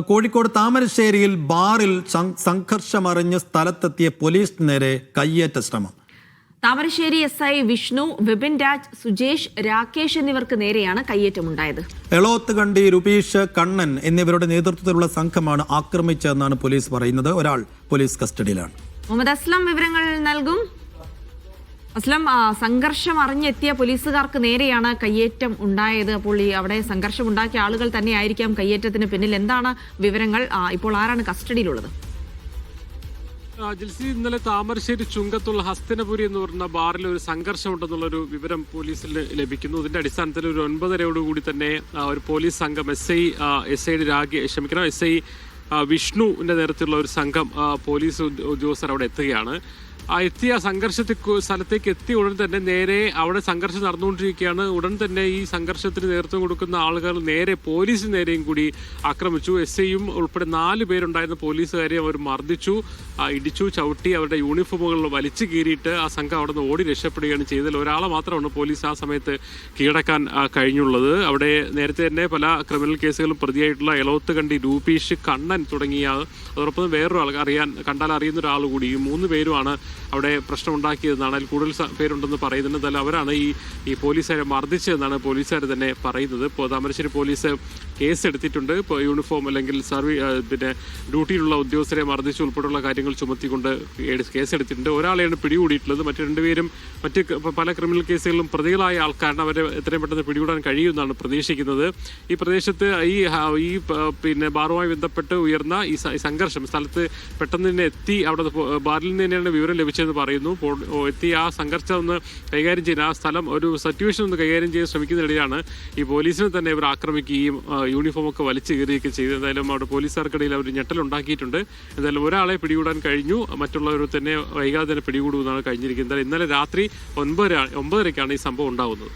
കോഴിക്കോട് താമരശ്ശേരിയിൽ ബാറിൽ സംഘർഷമറിഞ്ഞ് സ്ഥലത്തെത്തിയ പോലീസ് നേരെ കയ്യേറ്റ ശ്രമം. താമരശ്ശേരി എസ് ഐ വിഷ്ണു വിപിൻ രാജ് സുജേഷ് രാകേഷ് എന്നിവർക്ക് നേരെയാണ് കയ്യേറ്റമുണ്ടായത്. എളോത്ത് കണ്ടി രുപീഷ് കണ്ണൻ എന്നിവരുടെ നേതൃത്വത്തിലുള്ള സംഘമാണ് ആക്രമിച്ചതെന്നാണ് പോലീസ് പറയുന്നത്. ഒരാൾ പോലീസ് കസ്റ്റഡിയിലാണ്. മുഹമ്മദ് അസ്ലം വിവരങ്ങൾ നൽകും. അസ്ലം സംഘർഷം അറിഞ്ഞെത്തിയ പോലീസുകാർക്ക് നേരെയാണ് കയ്യേറ്റം ഉണ്ടായത്. അപ്പോൾ ഈ അവിടെ സംഘർഷം ഉണ്ടാക്കിയ ആളുകൾ തന്നെയായിരിക്കാം കയ്യേറ്റത്തിന് പിന്നിൽ. എന്താണ് വിവരങ്ങൾ? ഇപ്പോൾ ആരാണ് കസ്റ്റഡിയിലുള്ളത്? ജിൽസി ഇന്നലെ താമരശ്ശേരി ചുങ്കത്തുള്ള ഹസ്തനപുരി എന്ന് പറഞ്ഞ ബാറിൽ ഒരു സംഘർഷം ഉണ്ടെന്നുള്ളൊരു വിവരം പോലീസിൽ ലഭിക്കുന്നു. ഇതിന്റെ അടിസ്ഥാനത്തിൽ ഒരു ഒൻപതരയോടുകൂടി തന്നെ ഒരു പോലീസ് സംഘം S I S I Ragi ക്ഷമിക്കണം എസ് ഐ വിഷ്ണുവിന്റെ നേതൃത്വത്തിലുള്ള ഒരു സംഘം പോലീസ് ഉദ്യോഗസ്ഥർ അവിടെ എത്തുകയാണ്. എത്തിയ സംഘർഷത്തിൽ സ്ഥലത്തേക്ക് എത്തിയ ഉടൻ തന്നെ നേരെ അവിടെ സംഘർഷം നടന്നുകൊണ്ടിരിക്കുകയാണ്. ഉടൻ തന്നെ ഈ സംഘർഷത്തിന് നേതൃത്വം കൊടുക്കുന്ന ആളുകൾ നേരെ പോലീസ് നേരെയും കൂടി ആക്രമിച്ചു. എസ് ഐയും ഉൾപ്പെടെ നാല് പേരുണ്ടായിരുന്ന പോലീസുകാരെ അവർ മർദ്ദിച്ചു. ഇടിച്ചു ചവിട്ടി അവരുടെ യൂണിഫോമുകൾ വലിച്ചു കീറിയിട്ട് ആ സംഘം അവിടെ നിന്ന് ഓടി രക്ഷപ്പെടുകയാണ് ചെയ്തതിൽ ഒരാളെ മാത്രമാണ് പോലീസ് ആ സമയത്ത് കീഴടക്കാൻ കഴിഞ്ഞുള്ളത്. അവിടെ നേരത്തെ തന്നെ പല ക്രിമിനൽ കേസുകളും പ്രതിയായിട്ടുള്ള എളോത്തുകണ്ടി രൂപീഷ് കണ്ണൻ തുടങ്ങിയ അതോടൊപ്പം വേറൊരാൾ അറിയാൻ കണ്ടാൽ അറിയുന്ന ഒരാൾ കൂടി. ഈ മൂന്ന് പേരുമാണ് അവിടെ പ്രശ്നമുണ്ടാക്കിയതെന്നാണ് അതിൽ കൂടുതൽ പേരുണ്ടെന്ന് പറയുന്നുണ്ട്. എന്നാൽ അവരാണ് ഈ ഈ പോലീസുകാരെ മർദ്ദിച്ചതെന്നാണ് പോലീസുകാർ തന്നെ പറയുന്നത്. താമരശ്ശേരി പോലീസ് കേസ് എടുത്തിട്ടുണ്ട് ഇപ്പോൾ യൂണിഫോം അല്ലെങ്കിൽ സർവീ പിന്നെ ഡ്യൂട്ടിയിലുള്ള ഉദ്യോഗസ്ഥരെ മർദ്ദിച്ച് ഉൾപ്പെടെയുള്ള കാര്യങ്ങൾ ചുമത്തിക്കൊണ്ട് കേസ് എടുത്തിട്ടുണ്ട് ഒരാളെയാണ് പിടികൂടിയിട്ടുള്ളത്. മറ്റു രണ്ടുപേരും മറ്റ് പല ക്രിമിനൽ കേസുകളിലും പ്രതികളായ ആൾക്കാരാണ് അവരെ എത്രയും പെട്ടെന്ന് പിടികൂടാൻ കഴിയുമെന്നാണ് പ്രതീക്ഷിക്കുന്നത്. ഈ പ്രദേശത്ത് ഈ ഈ പിന്നെ ബാറുമായി ബന്ധപ്പെട്ട് ഉയർന്ന ഈ സംഘർഷം സ്ഥലത്ത് പെട്ടെന്ന് തന്നെ എത്തി അവിടെ ബാറിൽ നിന്ന് തന്നെയാണ് വിവരം ലഭിച്ചതെന്ന് പറയുന്നു. എത്തി ആ സംഘർഷം ഒന്ന് കൈകാര്യം ചെയ്യാൻ ആ സ്ഥലം ഒരു സിറ്റുവേഷൻ ഒന്ന് കൈകാര്യം ചെയ്യാൻ ശ്രമിക്കുന്നതിനിടെയാണ് ഈ പോലീസിനെ തന്നെ ഇവർ ആക്രമിക്കുകയും യൂണിഫോം ഒക്കെ വലിച്ചു കീറിയൊക്കെ ചെയ്ത് എന്തായാലും അവിടെ പോലീസുകാർക്കിടയിൽ അവർ ഞെട്ടലുണ്ടാക്കിയിട്ടുണ്ട് എന്തായാലും ഒരാളെ പിടികൂടാൻ കഴിഞ്ഞു. മറ്റുള്ളവർ തന്നെ വൈകാതെ തന്നെ പിടികൂടുമെന്നാണ് കഴിഞ്ഞിരിക്കുന്നത്. ഇന്നലെ രാത്രി ഒൻപതര ഒമ്പതരയ്ക്കാണ് ഈ സംഭവം ഉണ്ടാകുന്നത്